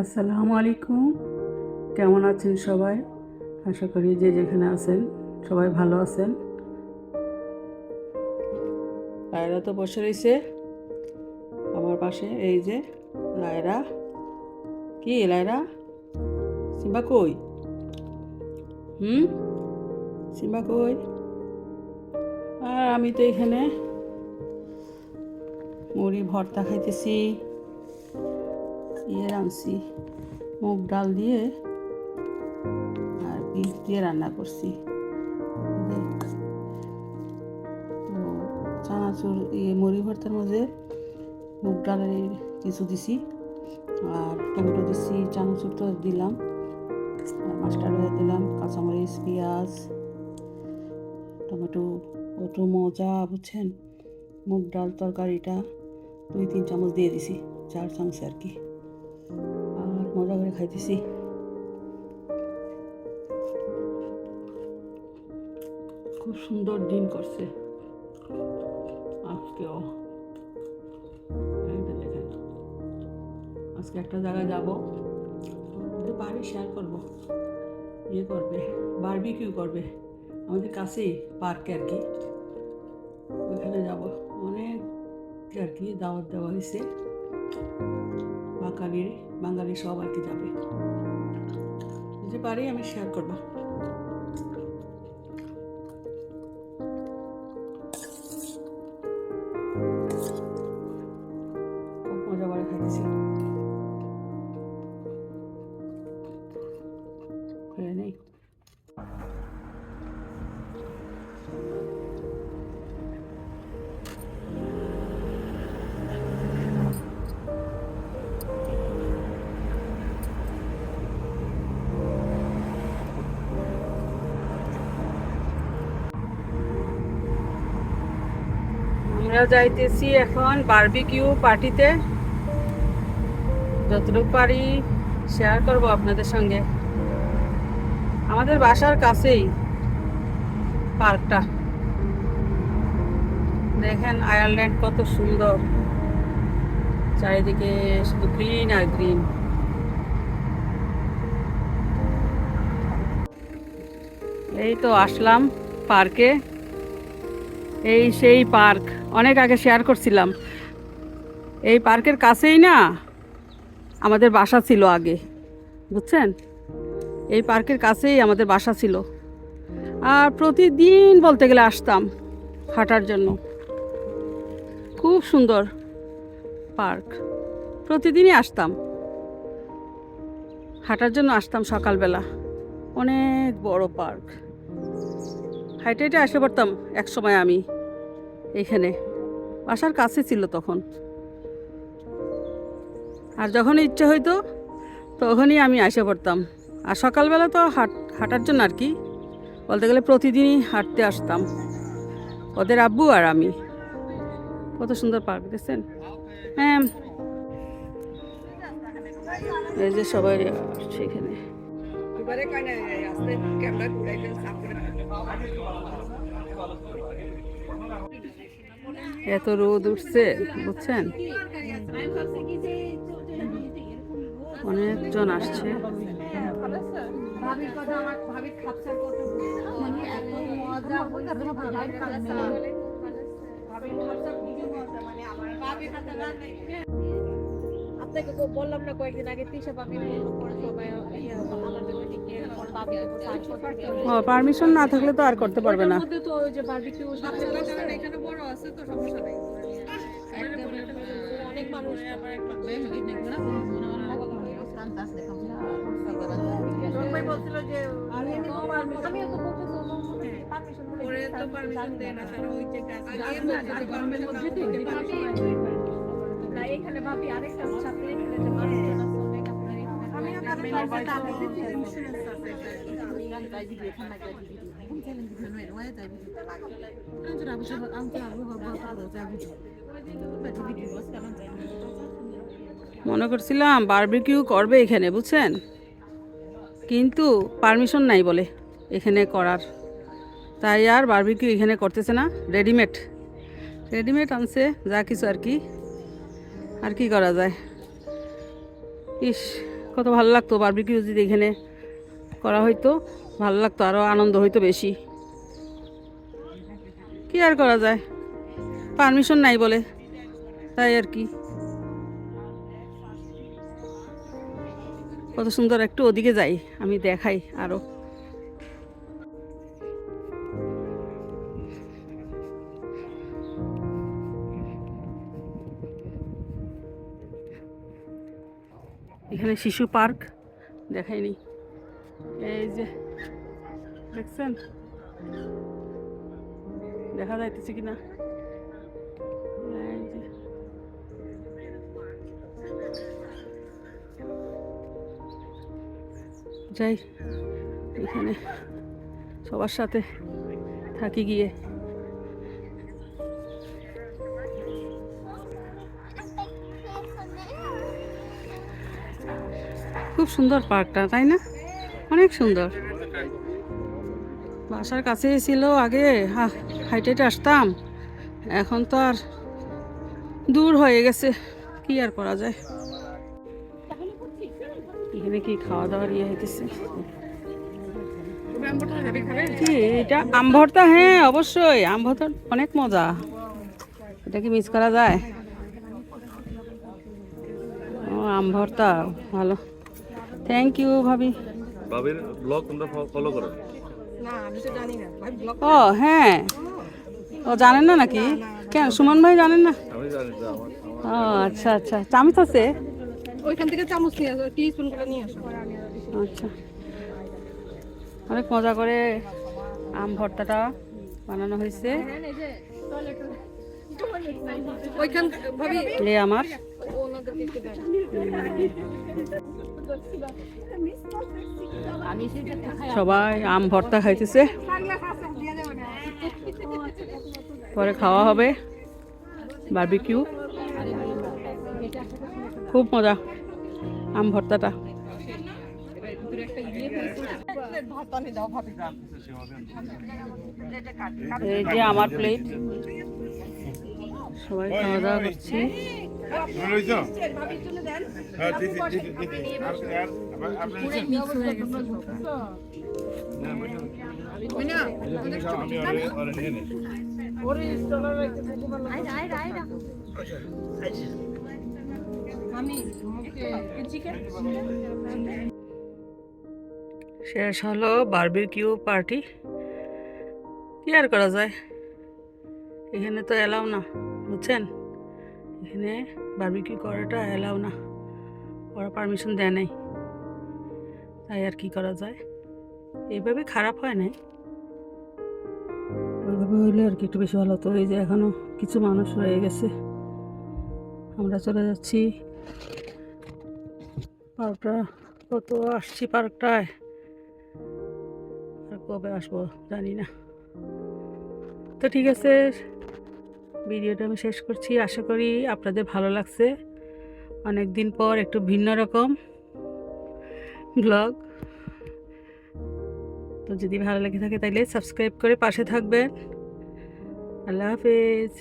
আসসালামু আলাইকুম। কেমন আছেন সবাই? আশা করি যে যেখানে আছেন সবাই ভালো আছেন। লায়রা তো বসে রয়েছে। আমার পাশে এই যে লায়রা। কি লায়রা? সিম্বা কই? হুম? সিম্বা কই? আর আমি তো এখানে মুড়ি ভর্তা খাইতেছি। ইয়ে রাঁধছি। মুগ ডাল দিয়ে আর বিফ দিয়ে রান্না করছি। তো চানাচুর ইয়ে মুড়ি ভর্তার মধ্যে মুগ ডালের কিছু দিছি আর টমেটো দিছি, চানাচুর তো দিলাম, আর মাস্টার্ড দিলাম, কাঁচামরিচ, পেঁয়াজ, টমেটো কত মজা, বুঝছেন? মুগ ডাল তরকারিটা দুই, তিন চামচ দিয়ে দিছি চার চামচ আর কি। মজা করে খাইতেছি খুব সুন্দর দিন করছে। আজকেও। এই যে দেখেন। আজকে একটা জায়গায় যাব। বাড়ি শেয়ার করব। ইয়ে করবে বারবিকিউ করবে। আমাদের কাছেই পার্কে আর কি। ওইখানে যাব। অনেক আর কি দাওয়াত দেওয়া হয়েছে। বাঙালির বাঙালি সব আর কি যাবে। যে পারি আমি শেয়ার করব। আমরা যাইতেছি এখন বারবিকিউ পার্টিতে যতটুকু পারি শেয়ার করব আপনাদের সঙ্গে। আমাদের বাসার কাছেই পার্কটা। দেখেন আয়ারল্যান্ড কত সুন্দর। চারিদিকে শুধু গ্রিন আর গ্রিন এই তো আসলাম পার্কে এই সেই পার্ক। অনেক আগে শেয়ার করছিলাম। এই পার্কের কাছেই না আমাদের বাসা ছিল আগে, বুঝছেন? এই পার্কের কাছেই আমাদের বাসা ছিল। আর প্রতিদিন বলতে গেলে আসতাম হাঁটার জন্য। খুব সুন্দর পার্ক। প্রতিদিনই আসতাম। হাঁটার জন্য আসতাম সকালবেলা। অনেক বড় পার্ক। হাইটে হাইটে আসে পড়তাম এক সময় আমি। এখানে। বাসার কাছে ছিল তখন। আর যখন ইচ্ছে হইতো, তখনই আমি আসে পড়তাম। আর সকালবেলা তো হাট, হাঁটার জন্য আর কি। বলতে গেলে প্রতিদিনই হাঁটতে আসতাম। ওদের আব্বু আর আমি। কত সুন্দর পার্ক, দেখছেন? হ্যাঁ। এই যে সবাই সেখানে এখানে। এত রোদ উঠছে বুঝছেন? অনেকজন আসছে। আপনাকে বললাম না কয়েকদিন আগে ভাবির পরে সবাই ও পারমিশন না থাকলে তো আর করতে পারবে না। মধ্যে তো ওই যে বারবিকিউ সাথে এখানে বড় আছে তো সমস্যা অনেক মানুষ জন্মাই বলছিল যে আমি তো আমিও তো বলতেছি পারমিশন পরে তো পারমিশন দেয় না তারা ওই যে কাজ আর গরমের মধ্যে না এখানে ভাবি আরেকটা মনে করছিলাম বারবিকিউ করবে এখানে, বুঝছেন? কিন্তু পারমিশন নাই বলে এখানে করার। তাই আর বারবিকিউ এখানে করতেছে না রেডিমেড রেডিমেড আনছে, যা কিছু আর কি। আর কি করা যায়? ইস কত ভালো লাগতো বার্বিকিউ যদি এখানে করা হইতো, ভালো লাগতো আরও আনন্দ হইতো বেশি। কি আর করা যায়? পারমিশন নাই বলে, তাই আর কি। কত সুন্দর, একটু ওদিকে যাই, আমি দেখাই আরও। এখানে শিশু পার্ক, দেখাইনি। এই যে, দেখছেন? দেখা যাইতেছে কিনা? যাই, এখানে সবার সাথে থাকি গিয়ে। খুব সুন্দর পার্কটা, তাই না? অনেক সুন্দর। বাসার কাছে ছিল আগে হাইটে আসতাম। এখন তো আর দূর হয়ে গেছে, কি আর করা যায়? এখানে কি খাওয়া দাওয়ার ইয়ে হইতেছে? কি, এটা হ্যাঁ অবশ্যই, আম ভর্তা অনেক মজা। এটা কি মিস করা যায়? ও, আম ভর্তা, ভালো। থ্যাংক ইউ ভাবি। বাবির ব্লগ তোমরা ফলো করো। না আমি তো জানি না। ভাই ব্লগ ও হ্যাঁ। ও জানেন না নাকি? কেন সুমন ভাই জানেন না? আমি জানি ও আচ্ছা আচ্ছা। চামচ আছে? ওইখান থেকে চামচ নিয়ে আসো টি স্পুন করে নিয়ে আসো। আচ্ছা। অনেক মজা করে আম ভর্তাটা বানানো হয়েছে। এ আমার। সবাই আম ভর্তা খাইতেছে। পরে খাওয়া হবে। বারবিকিউ। খুব মজা আম ভর্তাটা। ভাত এই যে আমার প্লেট সবাই খাওয়া দাওয়া করছি। আমি শেষ হলো বারবিকিউ পার্টি। কি আর করা যায়? এখানে তো এলাও না বুঝছেন? এখানে বারবিকিউ করাটা এলাও না। ওরা পারমিশন দেয় নাই। তাই আর কি করা যায়? এইভাবে খারাপ হয় নাই? ওইভাবে হইলে আর কি একটু বেশি ভালো হতো। এই যে এখনও কিছু মানুষ রয়ে গেছে। আমরা চলে যাচ্ছি পার্কটা। কত আসছি পার্কটায়? আর কবে আসব জানি না। তো ঠিক আছে। ভিডিওটা আমি শেষ করছি। আশা করি আপনাদের ভালো লাগছে। অনেক দিন পর একটু ভিন্ন রকম ব্লগ। তো যদি ভালো লেগে থাকে তাহলে সাবস্ক্রাইব করে পাশে থাকবেন। আল্লাহ হাফেজ।